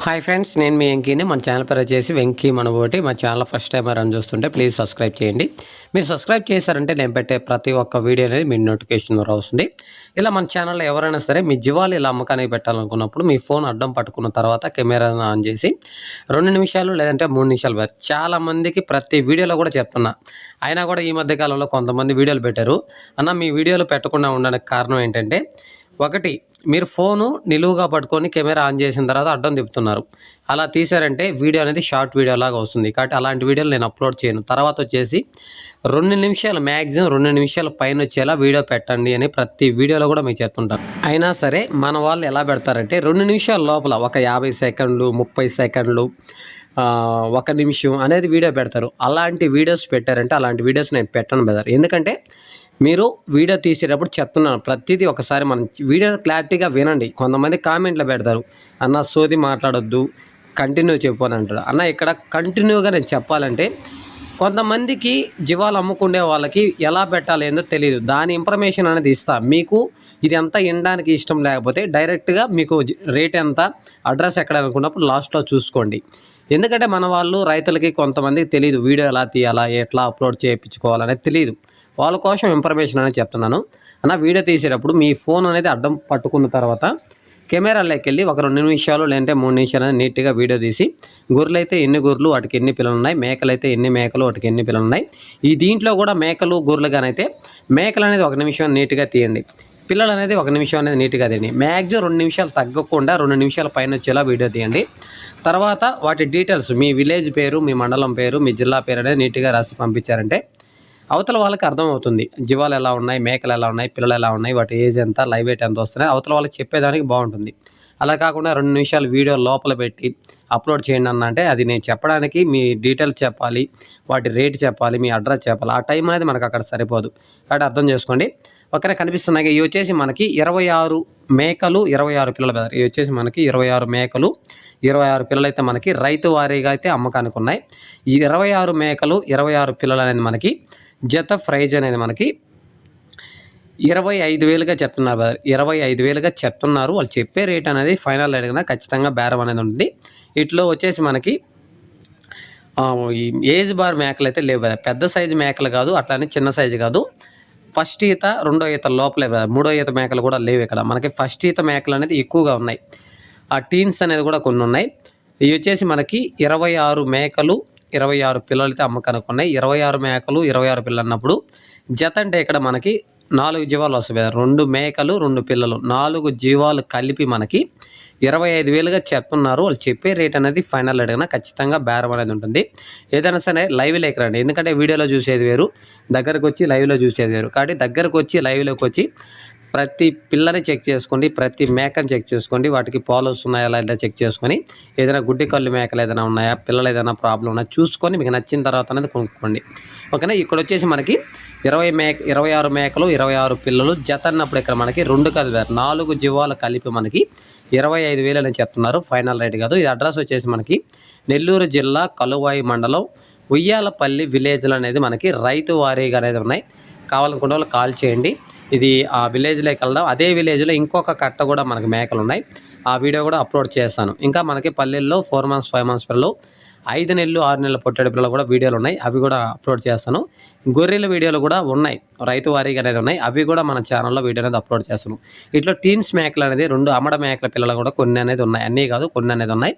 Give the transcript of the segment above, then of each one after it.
Hi friends నేను మీ వెంకీని. మన channel పేరు వచ్చేసి వెంకీ మనబోటి. మా ఛానల్ ఫస్ట్ టైం రన్ చూస్తుంటే ప్లీజ్ సబ్స్క్రైబ్ చేయండి. మీరు సబ్స్క్రైబ్ చేశారంటే నేను పెట్టే ప్రతి ఒక్క వీడియో అనేది మీ నోటిఫికేషన్ ద్వారా వస్తుంది. ఇలా మన ఛానల్లో ఎవరైనా సరే మీ జీవాలు ఇలా అమ్మకానికి పెట్టాలనుకున్నప్పుడు మీ ఫోన్ అడ్డం పట్టుకున్న తర్వాత కెమెరా ఆన్ చేసి రెండు నిమిషాలు లేదంటే మూడు నిమిషాలు చాలామందికి చాలా మందికి ప్రతి వీడియోలో కూడా చెప్తున్నా. అయినా కూడా ఈ మధ్యకాలంలో కొంతమంది వీడియోలు పెట్టారు. అన్న మీ వీడియోలు పెట్టకుండా ఉండడానికి కారణం ఏంటంటే ఒకటి మీరు ఫోను నిలువుగా పట్టుకొని కెమెరా ఆన్ చేసిన తర్వాత అడ్డం తిప్పుతున్నారు. అలా తీసారంటే వీడియో అనేది షార్ట్ వీడియో లాగా వస్తుంది. కాబట్టి అలాంటి వీడియోలు నేను అప్లోడ్ చేయను. తర్వాత వచ్చేసి రెండు నిమిషాలు మ్యాక్సిమం రెండు నిమిషాల పైన వచ్చేలా వీడియో పెట్టండి అని ప్రతి వీడియోలో కూడా మీకు చెప్తుంటారు అయినా సరే మన వాళ్ళు ఎలా పెడతారంటే రెండు నిమిషాల లోపల ఒక యాభై సెకండ్లు ముప్పై సెకండ్లు ఒక నిమిషం అనేది వీడియో పెడతారు. అలాంటి వీడియోస్ పెట్టారంటే అలాంటి వీడియోస్ నేను పెట్టను బెదర్ ఎందుకంటే మీరు వీడియో తీసేటప్పుడు చెప్తున్నాను. ప్రతిదీ ఒకసారి మనం వీడియో క్లారిటీగా వినండి. కొంతమంది కామెంట్లో పెడతారు. అన్న సోది మాట్లాడొద్దు. కంటిన్యూ చెప్పు అంటారు. అన్న ఇక్కడ కంటిన్యూగా నేను చెప్పాలంటే కొంతమందికి జీవాలు అమ్ముకునే వాళ్ళకి ఎలా పెట్టాలి ఏందో తెలియదు దాని ఇన్ఫర్మేషన్ అనేది ఇస్తా. మీకు ఇది ఎంత వినడానికి ఇష్టం లేకపోతే డైరెక్ట్గా మీకు రేట్ ఎంత అడ్రస్ ఎక్కడ అనుకున్నప్పుడు లాస్ట్లో చూసుకోండి. ఎందుకంటే మన వాళ్ళు రైతులకి కొంతమందికి తెలియదు వీడియో ఎలా తీయాలా ఎట్లా అప్లోడ్ చేయించుకోవాలనేది తెలియదు వాళ్ళ కోసం ఇన్ఫర్మేషన్ అనేది చెప్తున్నాను. అన్న వీడియో తీసేటప్పుడు మీ ఫోన్ అనేది అడ్డం పట్టుకున్న తర్వాత కెమెరాలోకి వెళ్ళి ఒక రెండు నిమిషాలు లేదంటే మూడు నిమిషాలు అనేది నీట్గా వీడియో తీసి గొర్రెలు అయితే ఎన్ని గొర్రెలు వాటికి ఎన్ని పిల్లలు ఉన్నాయి మేకలు అయితే ఎన్ని మేకలు వాటికి ఎన్ని పిల్లలు ఉన్నాయి ఈ దీంట్లో కూడా మేకలు గొర్రెలు గానైతే మేకలు అనేది ఒక నిమిషం నీట్గా తీయండి. పిల్లలు అనేది ఒక నిమిషం అనేది నీట్గా తీయండి. మ్యాక్సిమం రెండు నిమిషాలు తగ్గకుండా రెండు నిమిషాల పైన వచ్చేలా వీడియో తీయండి. తర్వాత వాటి డీటెయిల్స్ మీ విలేజ్ పేరు మీ మండలం పేరు మీ జిల్లా పేరు అనేది నీట్గా రాసి పంపించారంటే అవతల వాళ్ళకి అర్థమవుతుంది. జీవాలు ఎలా ఉన్నాయి? మేకలు ఎలా ఉన్నాయి? పిల్లలు ఎలా ఉన్నాయి? వాటి ఏజ్ ఎంత? లైవ్ వెయిట్ ఎంత వస్తున్నాయి? అవతల వాళ్ళకి చెప్పేదానికి బాగుంటుంది. అలా కాకుండా రెండు నిమిషాలు వీడియో లోపల పెట్టి అప్లోడ్ చేయండి అన్న అంటే అది నేను చెప్పడానికి మీ డీటెయిల్స్ చెప్పాలి వాటి రేట్ చెప్పాలి మీ అడ్రస్ చెప్పాలి. ఆ టైం అనేది మనకు అక్కడ సరిపోదు. కాబట్టి అర్థం చేసుకోండి. ఒకరే కనిపిస్తున్నాయి. ఇవి వచ్చేసి మనకి ఇరవై ఆరు మేకలు ఇరవై ఆరు పిల్లలు బెదర్ ఇవి వచ్చేసి మనకి ఇరవై ఆరు మేకలు ఇరవై ఆరు పిల్లలు అయితే మనకి రైతు వారీగా అయితే అమ్మకానికి ఉన్నాయి. ఈ ఇరవై ఆరు మేకలు ఇరవై ఆరు పిల్లలు అనేది మనకి జత ప్రైజ్ అనేది మనకి ఇరవై ఐదు వేలుగా చెప్తున్నారు ఇరవై ఐదు వేలుగా చెప్తున్నారు. వాళ్ళు చెప్పే రేట్ అనేది ఫైనల్ అడిగినా ఖచ్చితంగా బేరం అనేది ఉంటుంది. ఇట్లో వచ్చేసి మనకి ఈ ఏజ్ బార్ మేకలు అయితే లేవు కదా పెద్ద సైజు మేకలు కాదు అట్లానే చిన్న సైజు కాదు. ఫస్ట్ ఈత రెండో ఈత లోపలే brother. మూడో ఈత మేకలు కూడా లేవు ఇక్కడ. మనకి ఫస్ట్ ఈత మేకలు అనేది ఎక్కువగా ఉన్నాయి. ఆ టీన్స్ అనేది కూడా కొన్ని ఉన్నాయి. ఇవి వచ్చేసి మనకి ఇరవై ఆరు మేకలు ఇరవై ఆరు పిల్లలు అయితే అమ్మకానికి ఉన్నాయి ఇరవై ఆరు మేకలు ఇరవై ఆరు పిల్లలు అన్నప్పుడు జత అంటే ఇక్కడ మనకి నాలుగు జీవాలు వస్తాయి రెండు మేకలు రెండు పిల్లలు. నాలుగు జీవాలు కలిపి మనకి ఇరవై ఐదు వేలుగా చెప్తున్నారు. వాళ్ళు చెప్పే రేట్ అనేది ఫైనల్ అడిగినా ఖచ్చితంగా బేరం అనేది ఉంటుంది. ఏదైనా సరే లైవ్ లేక రండి. ఎందుకంటే వీడియోలో చూసేది వేరు దగ్గరకు వచ్చి లైవ్లో చూసేది వేరు. కాబట్టి దగ్గరకు వచ్చి లైవ్లోకి వచ్చి ప్రతి పిల్లని చెక్ చేసుకోండి ప్రతి మేకని చెక్ చేసుకోండి వాటికి పాలు ఉన్నాయా లేదా చెక్ చేసుకొని ఏదైనా గుడ్డి కళ్ళు మేకలు ఏదైనా ఉన్నాయా పిల్లలు ఏదైనా ప్రాబ్లం ఉన్నా చూసుకొని మీకు నచ్చిన తర్వాత అనేది కొనుక్కోండి. ఓకేనా? ఇక్కడ వచ్చేసి మనకి ఇరవై మేక ఇరవై ఆరు మేకలు ఇరవై ఆరు పిల్లలు జత అన్నప్పుడు ఇక్కడ మనకి రెండు కాదు నాలుగు జీవాలు కలిపి మనకి ఇరవై ఐదు వేలు అని చెప్తున్నారు ఫైనల్ రేట్ కాదు. ఈ అడ్రస్ వచ్చేసి మనకి నెల్లూరు జిల్లా కలువాయి మండలం ఉయ్యాలపల్లి విలేజ్లు అనేది మనకి రైతు వారీగా అనేది ఉన్నాయి. కావాలనుకున్న వాళ్ళు కాల్ చేయండి. ఇది ఆ విలేజ్లోకి వెళ్దాం. అదే విలేజ్లో ఇంకొక కట్ట కూడా మనకి మేకలు ఉన్నాయి ఆ వీడియో కూడా అప్లోడ్ చేస్తాను. ఇంకా మనకి పల్లెల్లో ఫోర్ మంత్స్ ఫైవ్ మంత్స్ పిల్లలు ఐదు నెలలు ఆరు నెలల పొట్టడి పిల్లలు కూడా వీడియోలు ఉన్నాయి. అవి కూడా అప్లోడ్ చేస్తాను. గొర్రెల వీడియోలు కూడా ఉన్నాయి. రైతు వారీగా అనేది ఉన్నాయి. అవి కూడా మన ఛానల్లో వీడియో అనేది అప్లోడ్ చేస్తాను. ఇట్లా టీన్స్ మేకలు అనేది రెండు అమ్మడ మేకల పిల్లలు కూడా కొన్ని అనేది ఉన్నాయి. అన్నీ కాదు కొన్ని అనేది ఉన్నాయి.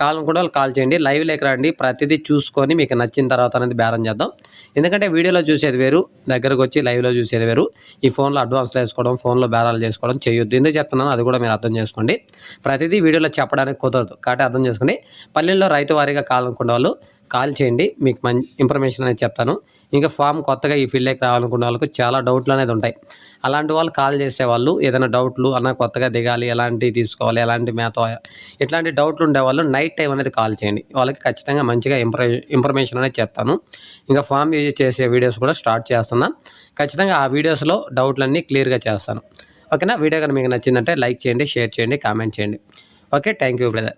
కాలం కూడా కాల్ చేయండి. లైవ్ లేక రండి. ప్రతిదీ చూసుకొని మీకు నచ్చిన తర్వాత అనేది బేరం చేద్దాం. ఎందుకంటే వీడియోలో చూసేది వేరు దగ్గరకు వచ్చి లైవ్లో చూసేది వేరు. ఈ ఫోన్లో అడ్వాన్స్లో వేసుకోవడం ఫోన్లో బేరాలు చేసుకోవడం చేయొద్దు. ఎందుకు చెప్తున్నాను అది కూడా మీరు అర్థం చేసుకోండి. ప్రతిదీ వీడియోలో చెప్పడానికి కుదరదు. కాబట్టి అర్థం చేసుకోండి. పల్లెల్లో రైతు వారీగా కావాలనుకున్న వాళ్ళు కాల్ చేయండి. మీకు మంచి ఇన్ఫర్మేషన్ అనేది చెప్తాను. ఇంకా ఫామ్ కొత్తగా ఈ ఫీల్డ్లోకి రావాలనుకున్న వాళ్ళకు చాలా డౌట్లు అనేది ఉంటాయి. అలాంటి వాళ్ళు కాల్ చేసే వాళ్ళు ఏదైనా డౌట్లు అన్న కొత్తగా దిగాలి ఎలాంటివి తీసుకోవాలి ఎలాంటి మేత ఇట్లాంటి డౌట్లు ఉండేవాళ్ళు నైట్ టైం అనేది కాల్ చేయండి. వాళ్ళకి ఖచ్చితంగా మంచిగా ఇంప్ర ఇన్ఫర్మేషన్ అనేది చెప్తాను. ఇంకా ఫామ్ యూజ్ చేసే వీడియోస్ కూడా స్టార్ట్ చేస్తున్నా. ఖచ్చితంగా ఆ వీడియోస్లో డౌట్లన్నీ క్లియర్గా చేస్తాను. ఓకేనా? వీడియో కనుక మీకు నచ్చిందంటే లైక్ చేయండి షేర్ చేయండి కామెంట్ చేయండి. Okay thank you brother.